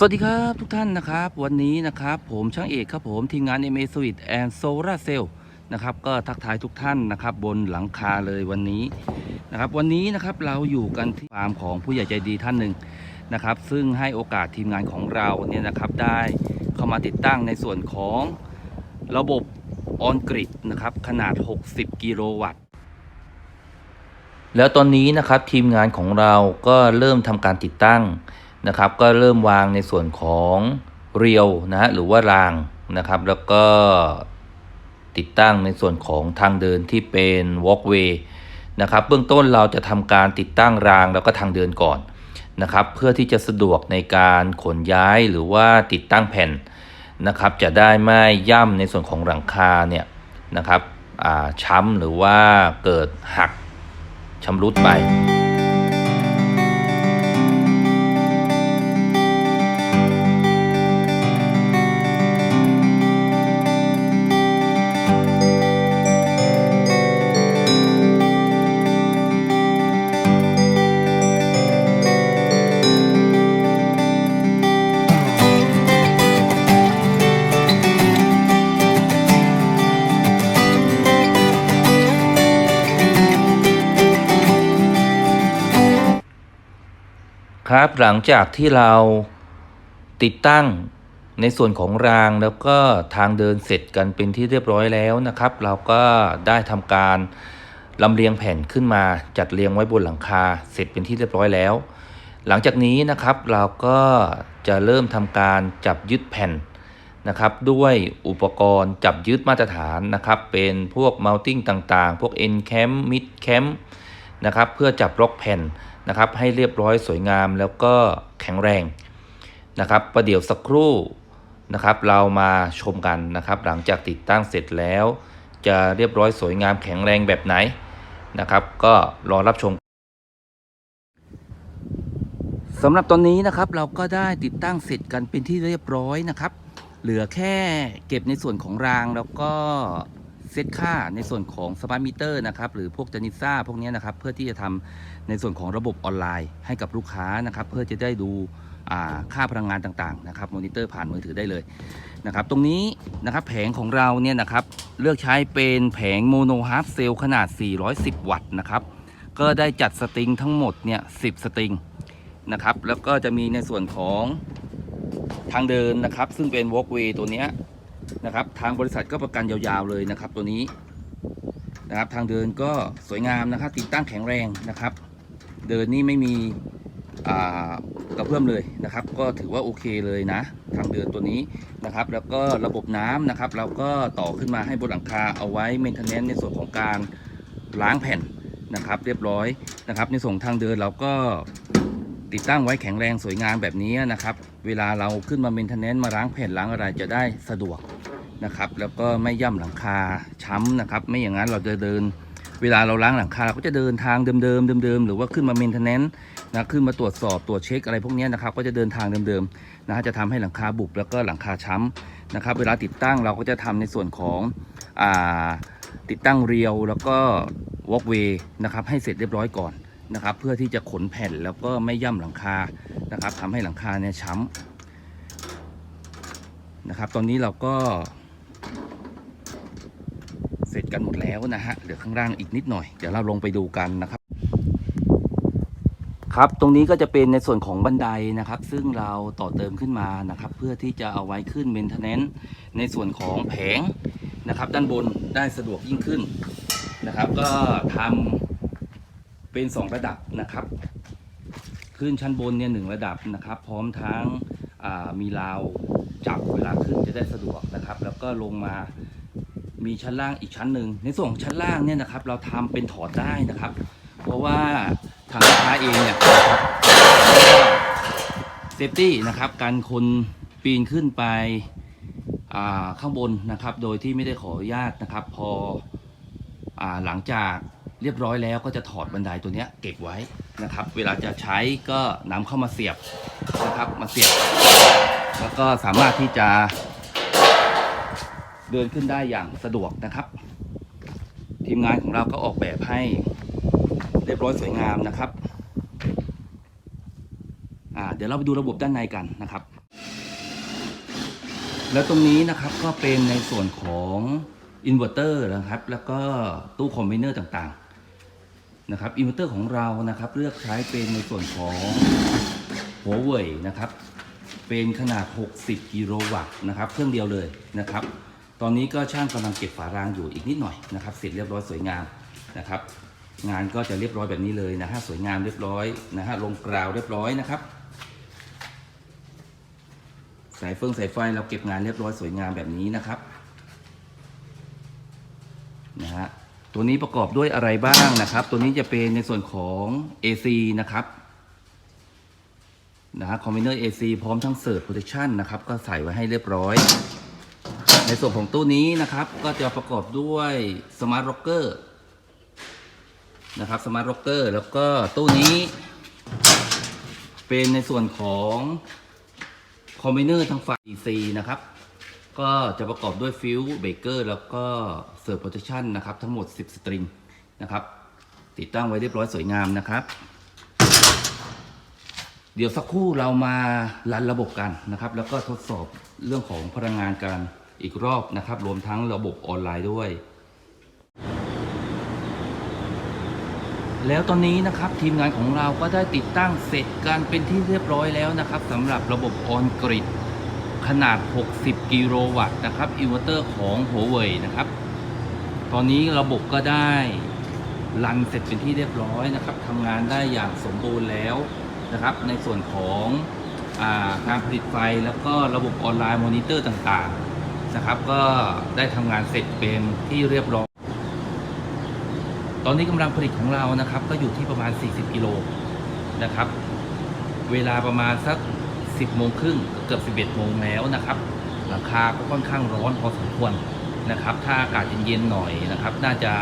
สวัสดีครับทุกท่านนะครับ วันนี้นะครับผมช่างเอกครับผมทีมงาน MA Suite and Solar Cell นะครับก็ทักทายทุกท่านนะครับบนหลังคาเลยวันนี้นะครับวันนี้นะครับเราอยู่กันที่ฟาร์มของผู้ใหญ่ใจดีท่านหนึ่งนะครับซึ่งให้โอกาสทีมงานของเราเนี่ยนะครับได้เข้ามาติดตั้งในส่วนของระบบออนกริดนะครับขนาด 60 กิโลวัตต์แล้วตอนนี้นะครับทีมงานของเราก็เริ่มทำการติดตั้ง นะครับก็เริ่มวางในส่วนของเรียวนะฮะหรือว่ารางนะครับแล้วก็ติดตั้งในส่วนของทางเดินที่เป็น walkway นะครับเบื้องต้นเราจะทำการติดตั้งรางแล้วก็ทางเดินก่อนนะครับเพื่อที่จะสะดวกในการขนย้ายหรือว่าติดตั้งแผ่นนะครับจะได้ไม่ย่ำในส่วนของหลังคาเนี่ยนะครับอ่าช้ำหรือว่าเกิดหักชำรุดไป ครับหลังจากที่เราติดตั้งในส่วนของรางแล้วก็ทางเดินเสร็จกันเป็นที่เรียบร้อยแล้วนะครับ เราก็ได้ทำการลำเลียงแผ่นขึ้นมาจัดเรียงไว้บนหลังคาเสร็จเป็นที่เรียบร้อยแล้ว หลังจากนี้นะครับเราก็จะเริ่มทำการจับยึดแผ่นนะครับ ด้วยอุปกรณ์จับยึดมาตรฐานนะครับ เป็นพวก mounting ต่างๆ พวก end cam mid cam นะครับเพื่อจับล็อกแผ่น นะครับให้เรียบร้อยสวยงามแล้วก็แข็งแรงนะครับประเดี๋ยวสักครู่นะครับ เรามาชมกันนะครับ หลังจากติดตั้งเสร็จแล้ว จะเรียบร้อยสวยงามแข็งแรงแบบไหนนะครับ ก็รอรับชมสำหรับตอนนี้นะครับเราก็ได้ติดตั้งเสร็จกันเป็นที่เรียบร้อยนะครับ เหลือแค่เก็บในส่วนของรางแล้วก็ เซตค่าในส่วนของสมาร์ทมิเตอร์นะครับหรือพวกจานิซ่าพวกนี้นะครับเพื่อที่จะทำในส่วนของระบบออนไลน์ให้กับลูกค้านะครับเพื่อจะได้ดูค่าพลังงานต่างๆนะครับมอนิเตอร์ผ่านมือถือได้เลยนะครับตรงนี้นะครับแผงของเราเนี่ยนะครับเลือกใช้เป็นแผงโมโนฮาร์ฟเซลขนาด 410 วัตต์นะครับก็ได้จัดสตริงทั้งหมดเนี่ย10 สตริงนะครับแล้วก็จะมีในส่วนของทางเดินนะครับ ซึ่งเป็น walkway ตัวเนี้ยะครับ ทางบริษัทก็ประกันยาวๆเลยนะครับ ตัวนี้นะครับ ทางเดินก็สวยงามนะครับ ติดตั้งแข็งแรงนะครับ เดินนี่ไม่มีกระเพื่อมเลยนะครับ ก็ถือว่าโอเคเลยนะ ทางเดินตัวนี้นะครับ แล้วก็ระบบน้ำนะครับ เราก็ต่อขึ้นมาให้บนหลังคาเอาไว้เมนเทนเนนในส่วนของการล้างแผ่นนะครับ เรียบร้อยนะครับ ในส่วนทางเดินเราก็ติดตั้งไว้แข็งแรงสวยงามแบบนี้นะครับ เวลาเราขึ้นมาเมนเทนเนนมาล้างแผ่นล้างอะไรจะได้สะดวกนะครับ แล้วก็ไม่ย่ำหลังคาช้ำนะครับ ไม่อย่างนั้นเราจะเดิน เวลาเราล้างหลังคาเราก็จะเดินทางเดิมๆเดิมๆหรือว่าขึ้นมาเมนเทนแนนซ์นะขึ้นมาตรวจสอบตรวจเช็คอะไรพวกนี้นะครับ ก็จะเดินทางเดิมๆนะฮะจะทำให้หลังคาบุบแล้วก็หลังคาช้ำนะครับ เวลาติดตั้งเราก็จะทำในส่วนของอติดตั้งเรียวแล้วก็วอล์กเวย์นะครับให้เสร็จเรียบร้อยก่อน นะครับ เพื่อที่จะขนแผ่นแล้วก็ไม่ย่ำหลังคานะครับทำให้หลังคาเนี่ยช้ำนะครับ ตอนนี้เราก็เสร็จกันหมดแล้วนะฮะเหลือข้างล่างอีกนิดหน่อย เดี๋ยวเราลงไปดูกันนะครับ ครับตรงนี้ก็จะเป็นในส่วนของบันไดนะครับ ซึ่งเราต่อเติมขึ้นมานะครับ เพื่อที่จะเอาไว้ขึ้นเมนเทนเนนในส่วนของแผงนะครับ ด้านบนได้สะดวกยิ่งขึ้นนะครับ ก็ทำ เป็น 2 ระดับนะครับขึ้นชั้นบนเนี่ยหนึ่งระดับนะครับ พร้อมทั้งมีราวจับเวลาขึ้นจะได้สะดวกนะครับ แล้วก็ลงมามีชั้นล่างอีกชั้นหนึ่งในส่วนของชั้นล่างเนี่ยนะครับ เราทำเป็นถอดได้นะครับ เพราะว่าทางค้าเองเนี่ยเซฟตี้นะครับการคนปีนขึ้นไปข้างบนนะครับ โดยที่ไม่ได้ขออนุญาตนะครับ พออหลังจาก เรียบร้อยแล้วก็จะถอดบันไดตัวนี้เก็บไว้นะครับ เวลาจะใช้ก็นำเข้ามาเสียบนะครับมาเสียบ แล้วก็สามารถที่จะ เดินขึ้นได้อย่างสะดวกนะครับ ทีมงานของเราก็ออกแบบให้เรียบร้อยสวยงามนะครับอ่าเดี๋ยวเราไปดูระบบด้านในกันนะครับ แล้วตรงนี้นะครับก็เป็นในส่วนของอินเวอร์เตอร์นะครับ แล้วก็ตู้คอมบิเนอร์ต่างๆ นะครับอินเวอร์เตอร์ของเรานะครับเลือกใช้เป็นในส่วนของหัวเว่ยนะครับเป็นขนาด 60 กิโลวัตต์นะครับเครื่องเดียวเลยนะครับ ตอนนี้ก็ช่างกำลังเก็บฝารางอยู่อีกนิดหน่อยนะครับ เสร็จเรียบร้อยสวยงามนะครับ งานก็จะเรียบร้อยแบบนี้เลยนะฮะสวยงามเรียบร้อยนะฮะลงกราวเรียบร้อยนะครับ สายเฟืองสายไฟเราเก็บงานเรียบร้อยสวยงามแบบนี้นะครับนะฮะ ตัวนี้ประกอบด้วยอะไรบ้างนะครับ ตัวนี้จะเป็นในส่วนของ AC นะครับนะฮะคอมบิเนอร์ AC พร้อมทั้งเสิร์ฟโปรเทคชั่นนะครับก็ใส่ไว้ให้เรียบร้อย ในส่วนของตู้นี้นะครับ ก็จะประกอบด้วยสมาร์ทล็อกเกอร์นะครับสมาร์ทล็อกเกอร์แล้วก็ตู้นี้ เป็นในส่วนของคอมบิเนอร์ทางฝั่ง DC นะครับ ก็จะประกอบด้วยฟิวเบเกอร์แล้วก็เซิร์ฟโปรเทคชั่นนะครับ ทั้งหมด 10 สตริงนะครับ ติดตั้งไว้เรียบร้อยสวยงามนะครับ เดี๋ยวสักครู่เรามารันระบบกันนะครับ แล้วก็ทดสอบเรื่องของพลังงานกันอีกรอบนะครับ รวมทั้งระบบออนไลน์ด้วย แล้วตอนนี้นะครับทีมงานของเราก็ได้ติดตั้งเสร็จกันเป็นที่เรียบร้อยแล้วนะครับสำหรับระบบออนกริด ขนาด 60 กิโลวัตต์นะครับอินเวอร์เตอร์ของหัวเว่ยนะครับ ตอนนี้ระบบก็ได้รันเสร็จเป็นที่เรียบร้อยนะครับทำงานได้อย่างสมบูรณ์แล้วนะครับ ในส่วนของอาการผลิตไฟแล้วก็ระบบออนไลน์มอนิเตอร์ต่างๆนะครับ ก็ได้ทำงานเสร็จเป็นที่เรียบร้อย ตอนนี้กำลังผลิตของเรานะครับ ก็อยู่ที่ประมาณ 40 กิโลนะครับ เวลาประมาณสัก 10โมงครึ่งเกือบ 11โมงแล้วนะครับหลังคาก็ค่อนข้างร้อนพอสมควรนะครับ ถ้าอากาศเย็นๆหน่อยนะครับ น่าจะ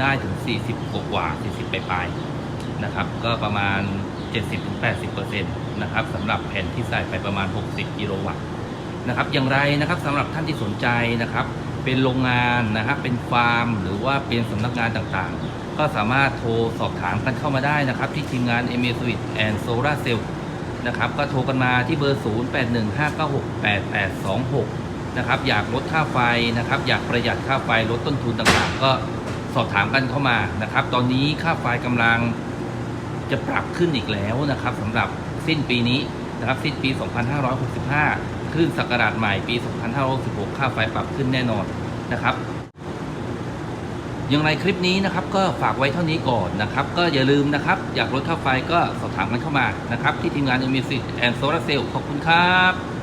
ได้ถึง 40 กว่ากว่าๆ40ปลายๆนะครับ ก็ประมาณ 70-80%นะครับสำหรับแผ่นที่ใส่ไปประมาณ 60 กิโลวัตต์นะครับ อย่างไรนะครับสำหรับท่านที่สนใจนะครับ เป็นโรงงานนะครับเป็นฟาร์ม หรือว่าเป็นสำนักงานต่างๆ ก็สามารถโทรสอบถามกันเข้ามาได้นะครับ ที่ทีมงาน m a s w i t and Solar Cell นะครับ ก็โทรกันมาที่เบอร์ 0815968826 นะครับ อยากลดค่าไฟนะครับ อยากประหยัดค่าไฟลดต้นทุนต่างๆ ก็สอบถามกันเข้ามานะครับ ตอนนี้ค่าไฟกำลังจะปรับขึ้นอีกแล้วนะครับสำหรับสิ้นปีนี้นะครับสิ้นปี 2565คลื่นศักราชใหม่ปี 2566 ค่าไฟปรับขึ้นแน่นอนนะครับ อย่างไรคลิปนี้นะครับก็ฝากไว้เท่านี้ก่อนนะครับ ก็อย่าลืมนะครับ อยากลดค่าไฟก็สอบถามกันเข้ามานะครับ ที่ทีมงาน m u s i c and Solar Cell ขอบคุณครับ